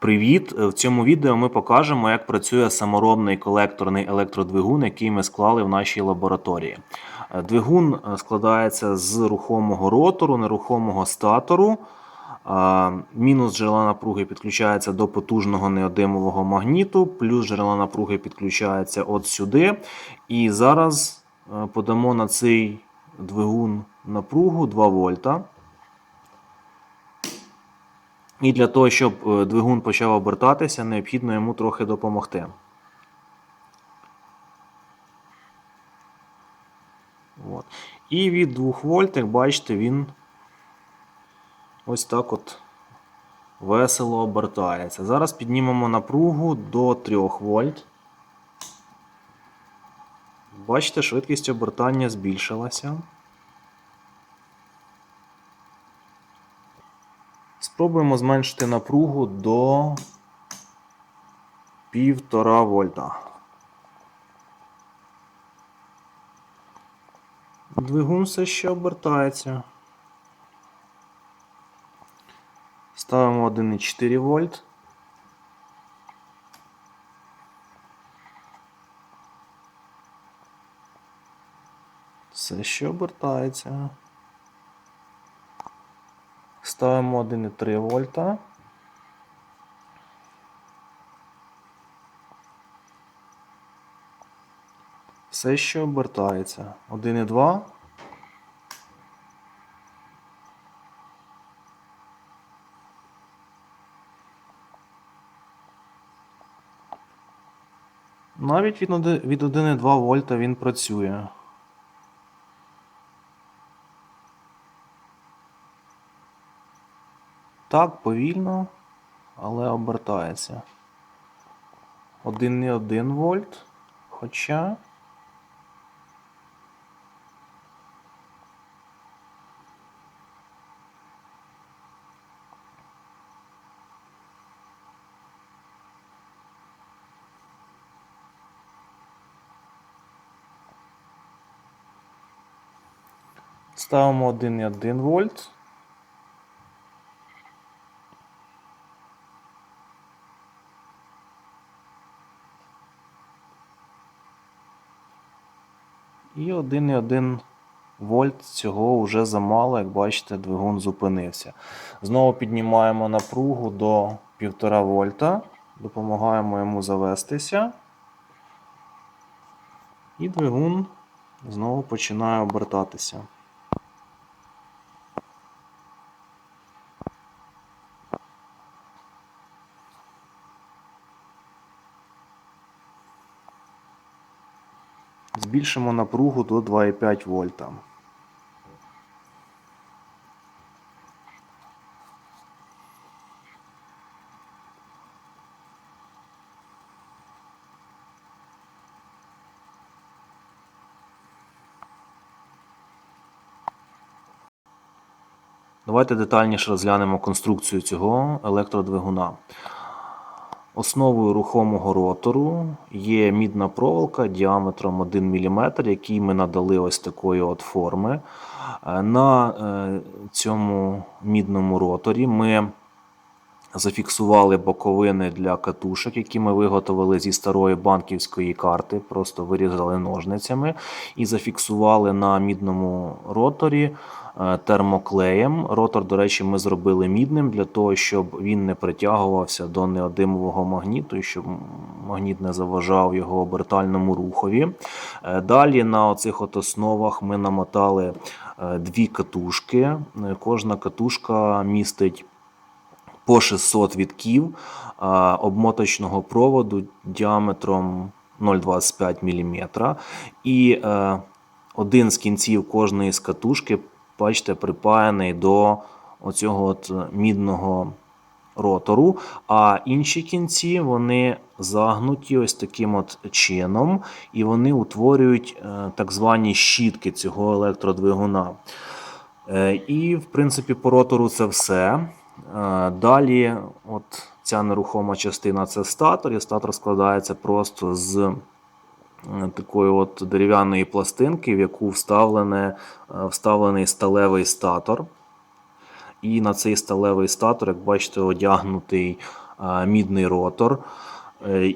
Привіт! В цьому відео ми покажемо, як працює саморобний колекторний електродвигун, який ми склали в нашій лабораторії. Е, Двигун е, складається з рухомого ротору, нерухомого статору. Мінус джерела напруги підключається до потужного неодимового магніту, плюс джерела напруги підключається от сюди. І зараз е, подамо на цей двигун напругу 2 вольта. І для того, щоб е, двигун почав обертатися, необхідно йому трохи допомогти. От. І від 2 вольт, як бачите, він ось так от весело обертається. Зараз піднімемо напругу до 3 вольт. Бачите, швидкість обертання збільшилася. Спробуємо зменшити напругу до 1,5 вольта. Двигун все ще обертається. Ставимо 1,4 вольт. Все ще обертається. Ставимо 1,3 вольта. Все ще обертається. 1,2. Навіть від оди- від 1,2 вольта він працює. Так, повільно, але обертається. 1,1 вольт. Хоча. Ставимо 1,1 вольт. І 1,1 вольт цього вже замало, як бачите, двигун зупинився. Знову піднімаємо напругу до 1,5 вольта, допомагаємо йому завестися. І двигун знову починає обертатися. Збільшимо напругу до 2,5 вольта. Давайте детальніше розглянемо конструкцію цього електродвигуна. Основою рухомого ротору є мідна проволока діаметром 1 мм, який ми надали ось такої от форми. Е, На е, цьому мідному роторі ми зафіксували боковини для катушок, які ми виготовили зі старої банківської карти, просто вирізали ножницями і зафіксували на мідному роторі е, термоклеєм. Ротор, до речі, ми зробили мідним для того, щоб він не притягувався до неодимового магніту, і щоб магніт не заважав його обертальному рухові. Е, Далі на оцих от основах ми намотали е, дві катушки. Кожна катушка містить по 600 вітків обмоточного проводу діаметром 0,25 мм. І е, один з кінців кожної з катушки, бачите, припаяний до оцього от мідного ротору, а інші кінці вони загнуті ось таким от чином, і вони утворюють е, так звані щітки цього електродвигуна. Е, І, в принципі, по ротору це все. Е, Далі, от ця нерухома частина це статор, і статор складається просто з е, такої от дерев'яної пластинки, в яку вставлене, е, вставлений сталевий статор. І на цей сталевий статор, як бачите, одягнутий мідний ротор.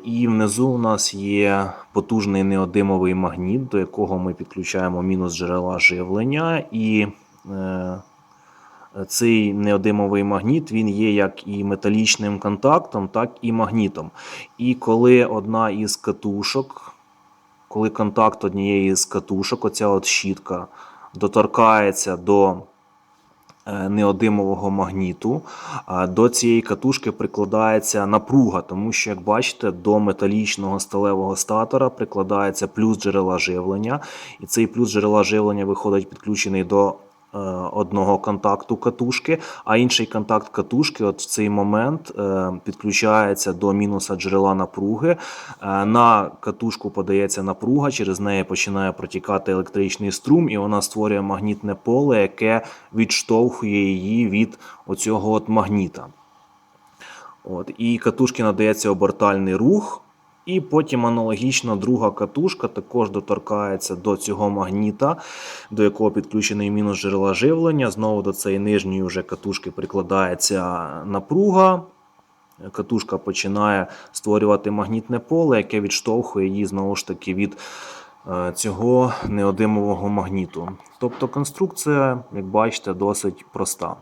І внизу у нас є потужний неодимовий магніт, до якого ми підключаємо мінус джерела живлення. І цей неодимовий магніт він є як і металічним контактом, так і магнітом. І коли одна із катушок, коли контакт однієї з катушок, оця от щітка, доторкається до е, неодимового магніту, до цієї катушки прикладається напруга, тому що, як бачите, до металічного сталевого статора прикладається плюс джерела живлення, і цей плюс джерела живлення виходить підключений до е, одного контакту катушки, а інший контакт катушки, от в цей момент е, підключається до мінуса джерела напруги. Е, На катушку подається напруга, через неї починає протікати електричний струм, і вона створює магнітне поле, яке відштовхує її від оцього от магніта. От, і катушки надається обертальний рух, і потім аналогічно друга катушка також доторкається до цього магніта, до якого підключений мінус джерела живлення. Знову до цієї нижньої вже катушки прикладається напруга. Катушка починає створювати магнітне поле, яке відштовхує її знову ж таки від е, цього неодимового магніту. Тобто конструкція, як бачите, досить проста.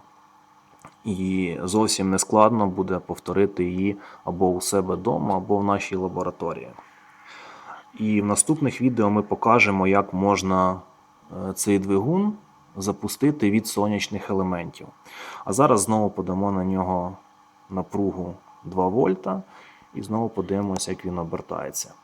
І зовсім не складно буде повторити її або у себе вдома, або в нашій лабораторії. І в наступних відео ми покажемо, як можна е, цей двигун запустити від сонячних елементів. А зараз знову подамо на нього напругу 2 вольта і знову подивимося, як він обертається.